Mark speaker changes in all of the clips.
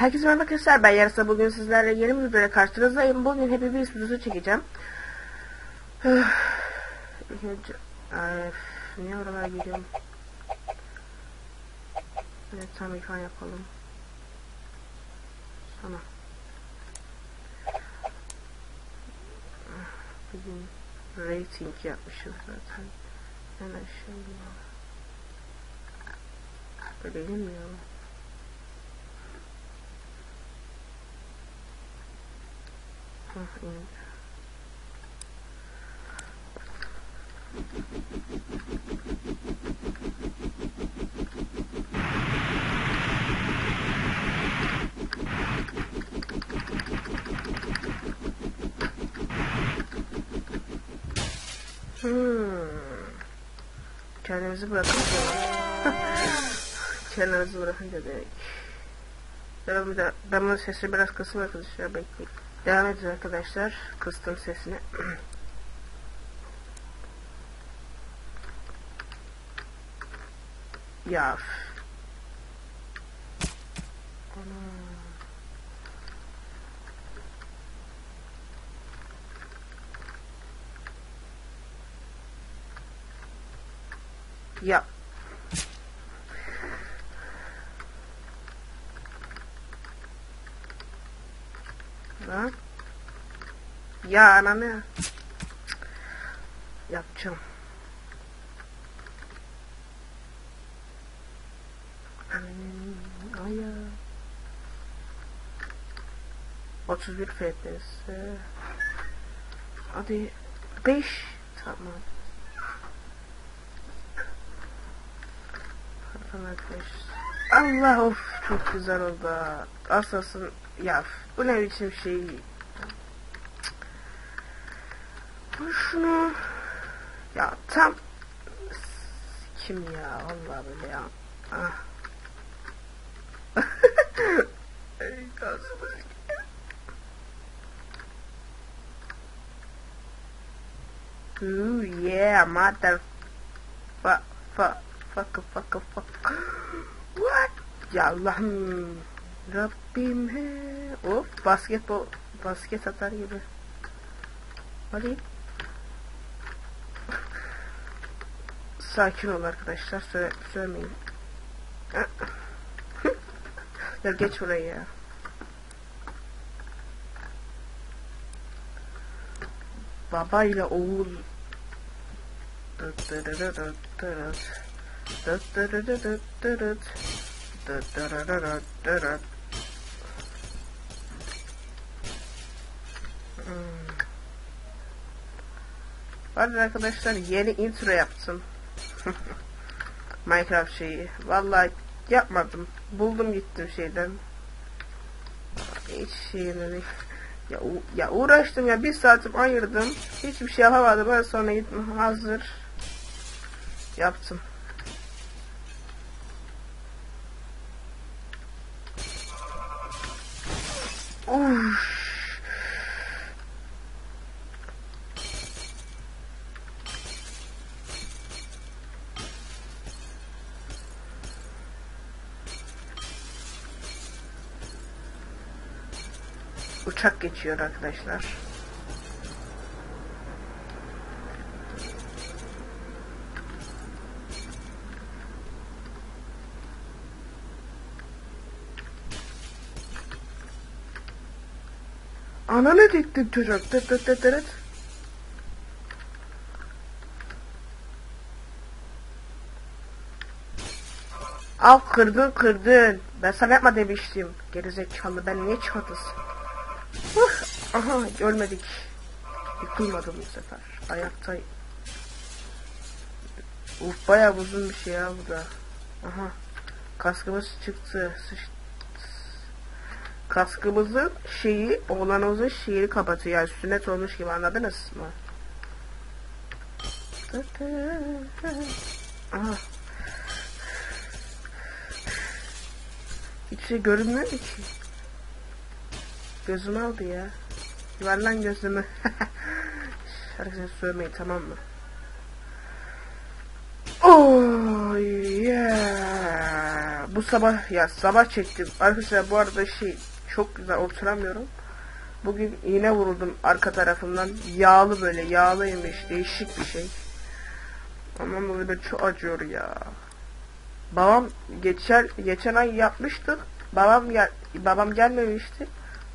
Speaker 1: Herkese merhaba arkadaşlar ben Yarasa bugün sizlerle yeni bir videoya karşınızdayım. Bugün Happy Wheels videosu çekeceğim. Ay, niye oralara gidiyorum? Evet tam ikon yapalım. Tamam. Bugün rating yapmışız zaten. Hemen şimdi. Öyle mi indi. Hmm. Kendimizi bırakınca Kendimizi bırakınca demek. Ben, bir de, ben bunun sesini biraz kısım arkadaşlar bekleyin. Devam edeceğiz arkadaşlar. Kıstım sesini. ya. Ana. Ya. Lan. Ya ananı. Yapacağım. Hmm, Ay ya. 31 FPS. Hadi 5 tamam. Pardon arkadaşlar. Allah of çok güzel oldu. Aslasın ya bu ne biçim şey. Bu şunu ya tam kim ya Allah böyle ya. Ah. Ooh yeah mother fuck fuck fuck fuck fuck ya Allah'ım Rabbim he of basketbol basket atar gibi hadi sakin ol arkadaşlar söyle, söylemeyin ya geç oraya ya baba ile oğul Hadi arkadaşlar yeni intro yaptım. Minecraft şeyi. Vallahi yapmadım. Buldum gittim şeyden. Hiç değil. Ya, ya uğraştım ya bir saatim ayırdım. Hiçbir şey yapamadım. Ben sonra gittim hazır. Yaptım. Uçak geçiyor arkadaşlar. Ana ne diktin çocuk? Tıt tıt tıt tıt. Al kırdın kırdın. Ben sana yapma demiştim. Gerizekalı ben niye çatısın? Uh, aha görmedik. Yıkılmadım bu sefer. Ayaktayım. Uf bayağı uzun bir şey ya bu da. Aha. Kaskımız çıktı. Sıç... Kaskımızın şeyi, oğlanımızın şeyini kapatıyor. Yani sünnet olmuş gibi anladınız mı? Aha. Hiç şey görünmüyor ki. Gözümü aldı ya. Ver lan gözümü. Arkadaşlar söylemeyin tamam mı? Oh yeah. Bu sabah ya sabah çektim. Arkadaşlar bu arada şey çok güzel oturamıyorum. Bugün iğne vuruldum arka tarafından. Yağlı böyle yağlıymış. Değişik bir şey. Ama böyle çok acıyor ya. Babam geçer geçen ay yapmıştık. Babam gel babam gelmemişti.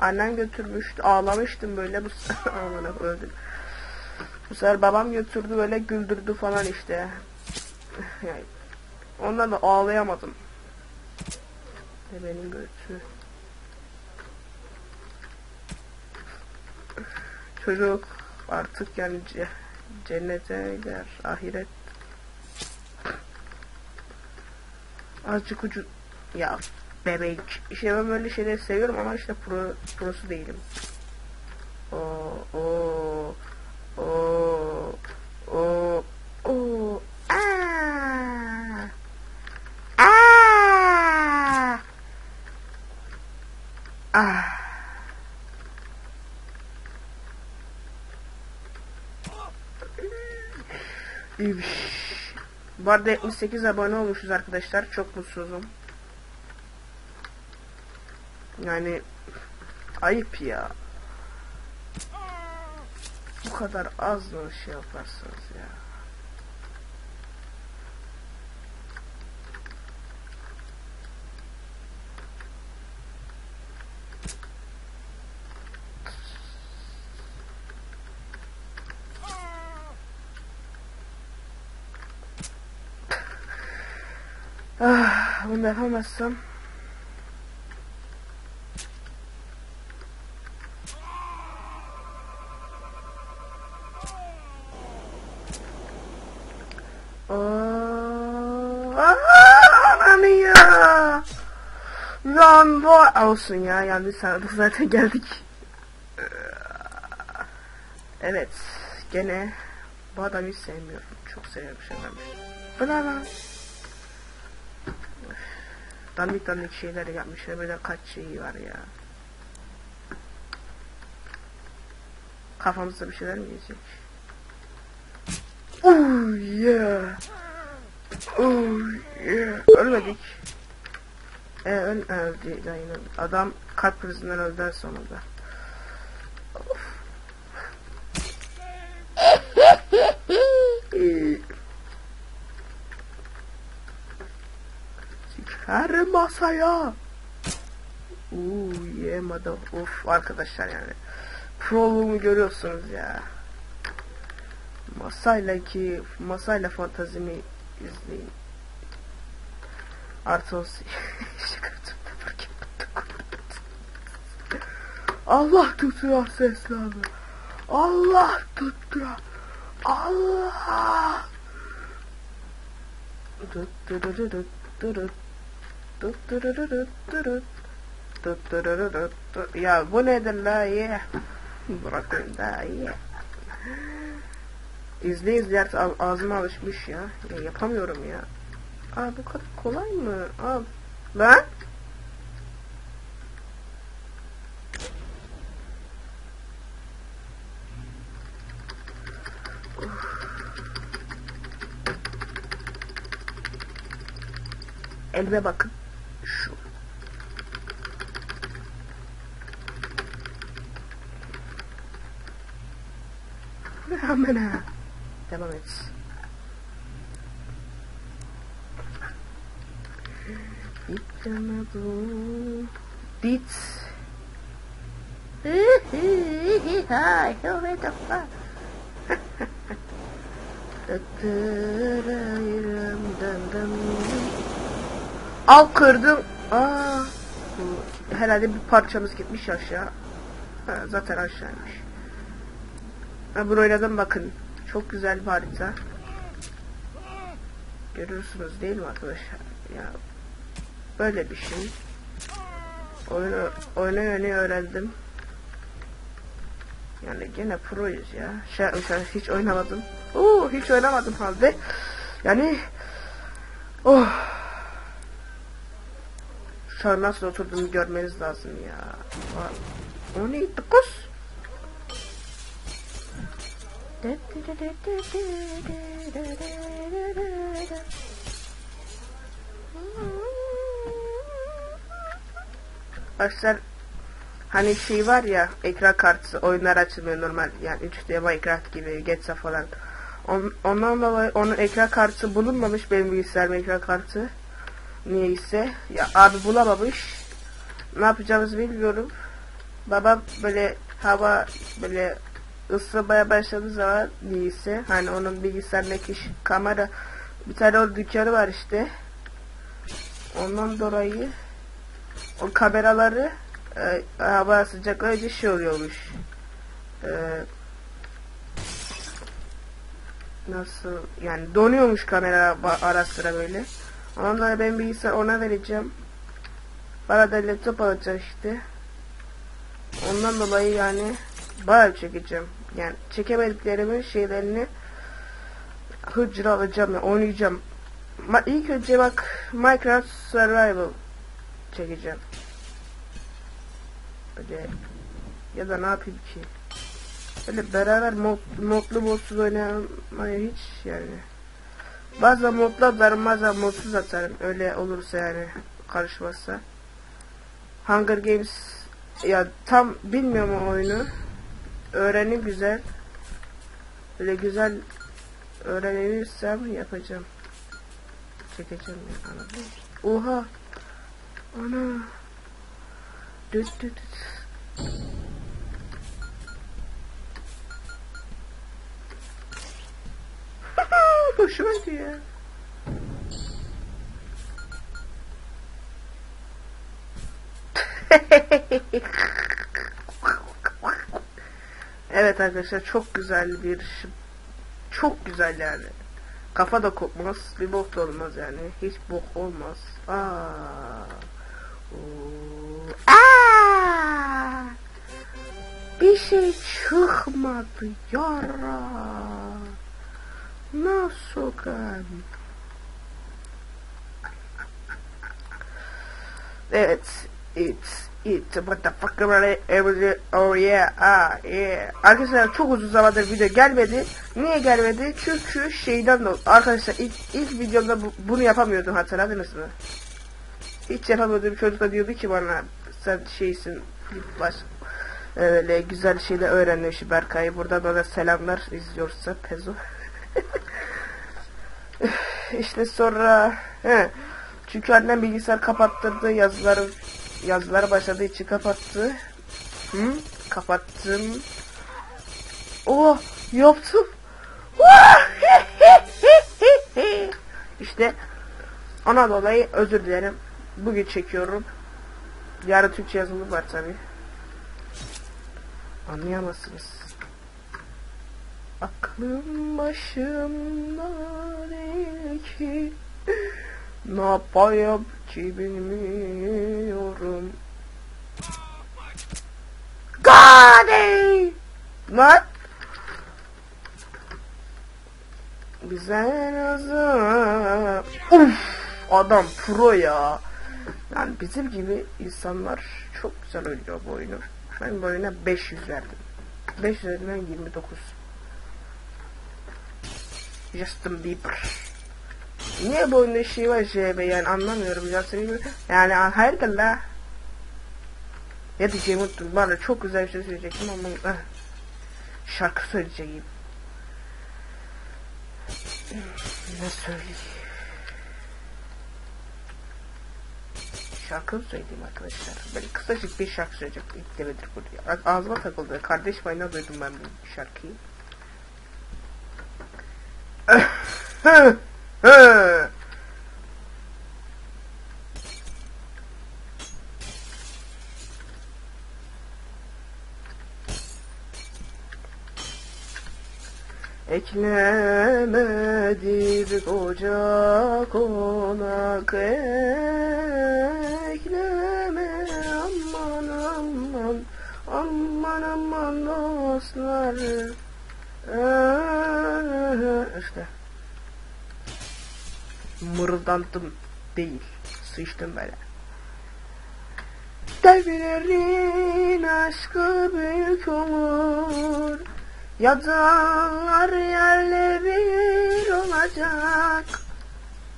Speaker 1: Annem götürmüştü. Ağlamıştım böyle bu Aman öldüm. Bu sefer babam götürdü böyle güldürdü falan işte. Yani ondan da ağlayamadım. Ve benim götü. Çocuk artık yani ce- cennete gider. Ahiret. Azıcık ucu ya bebek. İşte ben böyle şeyleri seviyorum ama işte pro, prosu değilim. O o o o o aa ah Bu arada 78 abone olmuşuz arkadaşlar. Çok mutsuzum. Yani ayıp ya. Bu kadar az mı şey yaparsınız ya? Ah, bunu da yapamazsam. Ananı ya. Lan bu olsun ya yanlış sandık zaten geldik. Evet gene bu adamı hiç sevmiyorum. Çok seviyorum şu adamı. Bu ne? Dandik dandik şeyler yapmışlar. Böyle kaç şeyi var ya. Kafamızda bir şeyler mi yiyecek? Oh yeah. Oh yeah. Ölmedik. E öl öldü. Yani adam kalp krizinden öldü sonunda. Ee, Her masaya. Uuu yemedi. Of arkadaşlar yani. Proluğumu görüyorsunuz ya. Masayla ki masayla fantazimi izleyin. Artı o Allah tutuyor seslerini. Allah tutuyor. Allah. Dut dut dut dut dut. Ya bu nedir la ye? Bırakın da ye. İzle izle artık ağ- ağzıma alışmış ya. ya. Yapamıyorum ya. Aa bu kadar kolay mı? Al. Lan? Elime bakın. Şu. Aman ha. Devam et. Where the fuck? Al kırdım. Aa, bu herhalde bir parçamız gitmiş aşağı. Ha, zaten aşağıymış. Bunu oynadım bakın. Çok güzel bir harita. Görüyorsunuz değil mi arkadaşlar? Ya böyle bir şey. Oyunu oynamayı öğrendim. Yani gene proyuz ya. Şey, mesela hiç oynamadım. Oo, hiç oynamadım halde. Yani oh. Şu an nasıl oturduğumu görmeniz lazım ya. O neydi kız? Arkadaşlar hani şey var ya ekran kartı oyunlar açılmıyor normal yani 3D Minecraft gibi Getsa falan. On, ondan dolayı onun ekran kartı bulunmamış benim bilgisayarım ekran kartı. Niyeyse ya abi bulamamış. Ne yapacağımızı bilmiyorum. Babam böyle hava böyle ısınmaya başladığı zaman niyeyse hani onun bilgisayarındaki kamera bir tane o dükkanı var işte. Ondan dolayı o kameraları e, hava sıcaklayınca şey oluyormuş. E, nasıl yani donuyormuş kamera ara sıra böyle. Ondan dolayı ben bilgisayar ona vereceğim. Bana da laptop alacak işte. Ondan dolayı yani bayağı çekeceğim. Yani çekemediklerimin şeylerini hıcır alacağım, yani oynayacağım. Ma ilk önce bak Minecraft Survival çekeceğim. Böyle ya da ne yapayım ki? Böyle beraber mod, modlu modsuz oynamaya hiç yani. Bazen modlu atarım bazen modsuz atarım. Öyle olursa yani karışmazsa. Hunger Games ya tam bilmiyorum o oyunu. Öğrenim güzel. Böyle güzel öğrenirsem yapacağım. Çekeceğim ya anladın mı? Oha. Ana. Düt düt düt. Hoşuma gidiyor. evet arkadaşlar çok güzel bir çok güzel yani. Kafa da kopmaz, bir bok da olmaz yani. Hiç bok olmaz. Aa. Bir şey çıkmadı yara. Nasıl kan? Evet. It's it motherfucker really every oh yeah ah yeah. Arkadaşlar çok uzun zamandır video gelmedi. Niye gelmedi? Çünkü şeyden dolayı arkadaşlar ilk, ilk videomda bu, bunu yapamıyordum hatırladınız mı hiç yapamıyordum. Çocuk da diyordu ki bana sen şeysin baş öyle güzel şeyler öğrenmiş Berkay burada bana selamlar izliyorsa Pezo. İşte sonra he, çünkü annem bilgisayar kapattırdı yazıları yazılar başladığı için kapattı. Hı? Kapattım. Oh yaptım. işte ona dolayı özür dilerim. Bugün çekiyorum. Yarın Türkçe yazılı var tabi. Anlayamazsınız. Aklım başımda değil ki ne yapayım ki bilmiyorum. Gadi! Lan! Bize lazım. Uf! Adam pro ya. Yani bizim gibi insanlar çok güzel oynuyor bu oyunu. Ben bu oyuna 500 verdim. 5 üzerinden 29. Justin Bieber. Niye bu oyunda şey var JB yani anlamıyorum Justin Bieber. Yani hayırdır la. Ne diyeceğimi unuttum. Bana çok güzel bir şey söyleyecektim ama eh, şarkı söyleyeceğim. Ne söyleyeyim? Şarkı söyleyeyim arkadaşlar? Böyle kısacık bir şarkı söyleyecektim. İlk demedir buraya. Ağzıma takıldı. Kardeş payına duydum ben bu şarkıyı. Eklemedir koca konak ekleme aman aman aman aman dostlar Ee, işte mırıldandım değil sıçtım böyle. Devlerin aşkı büyük olur ya dağlar yerle bir olacak.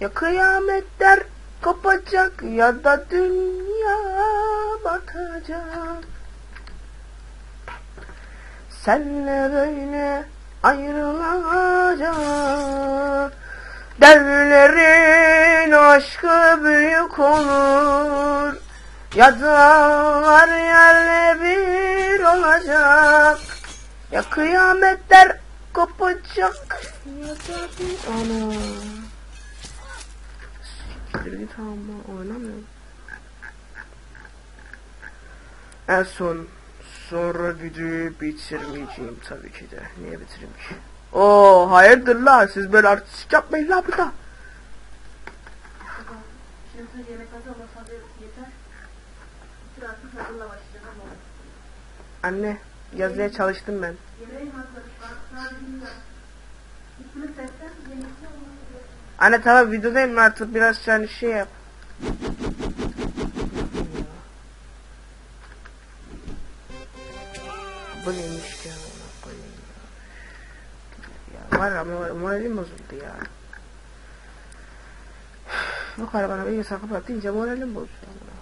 Speaker 1: Ya kıyametler kopacak ya da dünya batacak. Senle böyle ayrılacak Devlerin aşkı büyük olur. Ya dağlar yerle bir olacak. Ya kıyametler kopacak. Ana. Siktir git ama oynamıyorum. En son sonra videoyu bitirmeyeceğim tabii ki de. Niye bitireyim ki? Oo hayırdır la siz böyle artistik yapmayın la burada.
Speaker 2: Sen.
Speaker 1: Anne yazıya çalıştım ben. Anne tamam videodayım artık biraz yani şey yap. Bu neymiş ya? Bu ne ya? Ya var ama moralim bozuldu ya. Bu kadar bana bir sakın kapat deyince moralim bozuldu.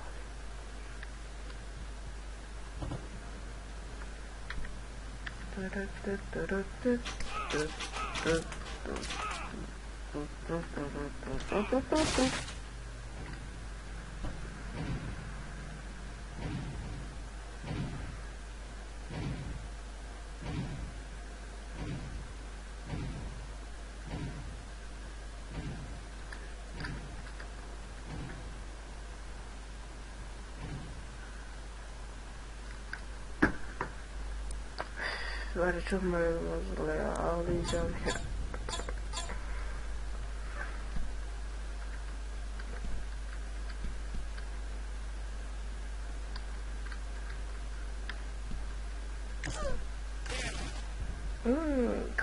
Speaker 1: Var ya çok moralim bozuldu ya ağlayacağım ya. Hmm,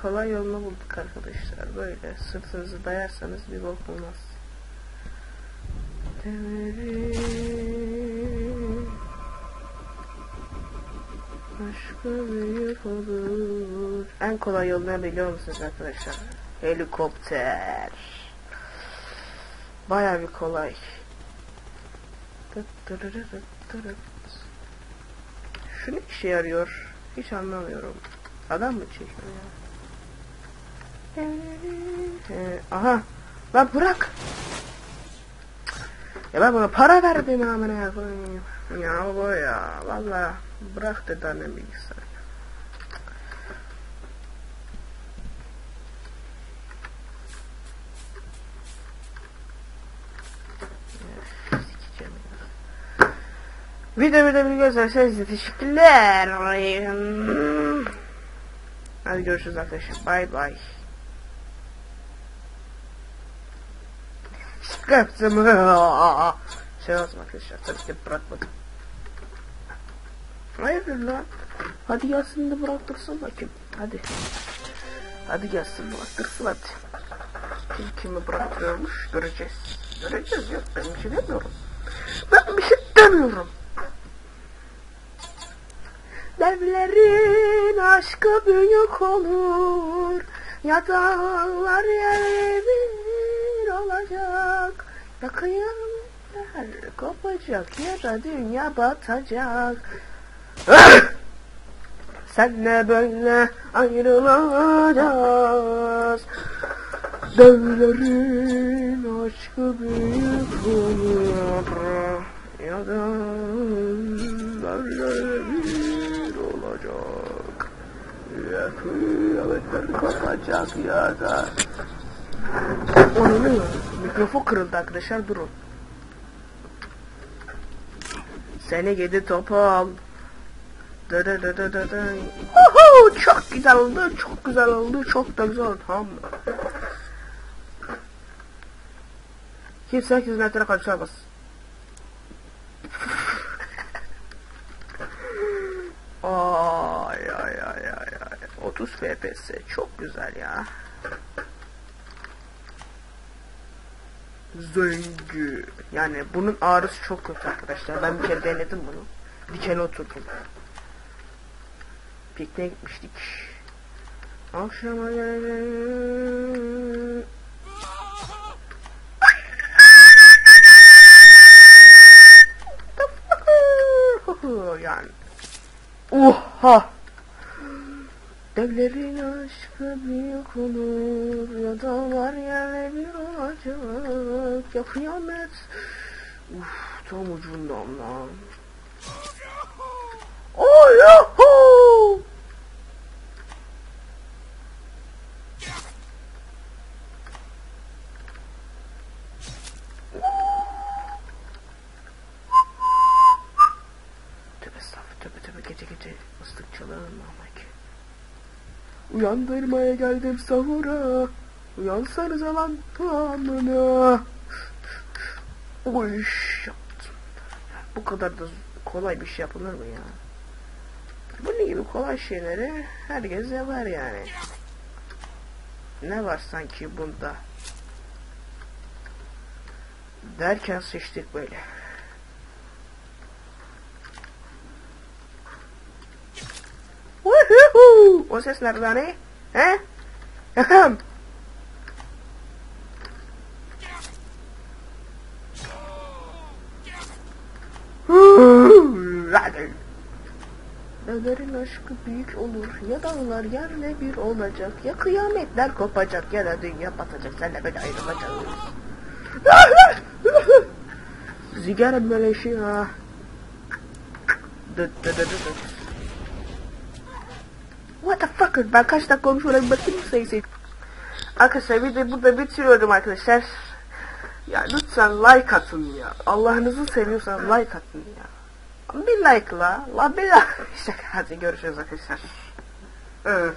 Speaker 1: kolay yolunu bulduk arkadaşlar. Böyle sırtınızı dayarsanız bir bok olmaz. Demerim Başka büyük olur. En kolay yol ne biliyor musunuz arkadaşlar? Helikopter. Baya bir kolay. Şu ne işe yarıyor? Hiç anlamıyorum. Adam mı çekiyor ya? Aha. Lan bırak. Ya ben buna para verdim amına koyayım. Ya bu ya. Valla bırak dedi annem bilgisayarı. Üf, sikeceğim ya. Videomu da bir gösterseniz de teşekkürler. Hadi görüşürüz arkadaşlar. Bay bay. Şaka yaptım. Şey olsun arkadaşlar. Tabii ki bırakmadım. Hayırdır lan? Hadi gelsin de bıraktırsın bakayım. Hadi. Hadi gelsin bıraktırsın hadi. Kim kimi bıraktırıyormuş göreceğiz. Göreceğiz yok ben bir şey demiyorum. Ben bir şey demiyorum. Devlerin aşkı büyük olur Ya dağlar yerle bir olacak Ya kıyametler kopacak Ya da dünya batacak Senle böyle ayrılacağız. Devlerin aşkı büyük olur. Ya da böyle bir olacak. Ya kıyametler kopacak ya da. Onun mikrofon kırıldı arkadaşlar durun. Seni gidi topal Uhu, çok güzel oldu, çok güzel oldu, çok da güzel oldu. Tamam mı? Kimse herkesin etrafına karışamaz. ay ay ay ay ay. 30 FPS çok güzel ya. Zengü. Yani bunun ağrısı çok kötü arkadaşlar. Ben bir kere denedim bunu. Dikene oturdum. Pikniğe gitmiştik. Akşama. Uhuhu yani. Oha! Devlerin aşkı büyük olur ya dağlar yerle bir olacak ya kıyamet. Uf tam ucundan lan. Oh yuhu! Tövbe tövbe gece gece ıslık çalarım ama ki. Uyandırmaya geldim sahura. Uyansanıza lan amına. Oy yaptım. Bu kadar da kolay bir şey yapılır mı ya? Bunun gibi kolay şeyleri herkes yapar yani. Ne var sanki bunda? Derken sıçtık böyle. O ses nereden he? He? Hadi. Ömer'in aşkı büyük olur. Ya dağlar yerle bir olacak. Ya kıyametler kopacak. Ya da dünya batacak. Senle böyle ayrılacağız. Sigara meleşi ha. Dıt dıt dıt dıt. Ben kaç dakika konuşuyorum bakayım sayısı. Arkadaşlar videoyu burada bitiriyorum arkadaşlar. Ya lütfen like atın ya. Allah'ınızı seviyorsanız like atın ya. Bir like la. La bir like. Hadi görüşürüz arkadaşlar. Evet.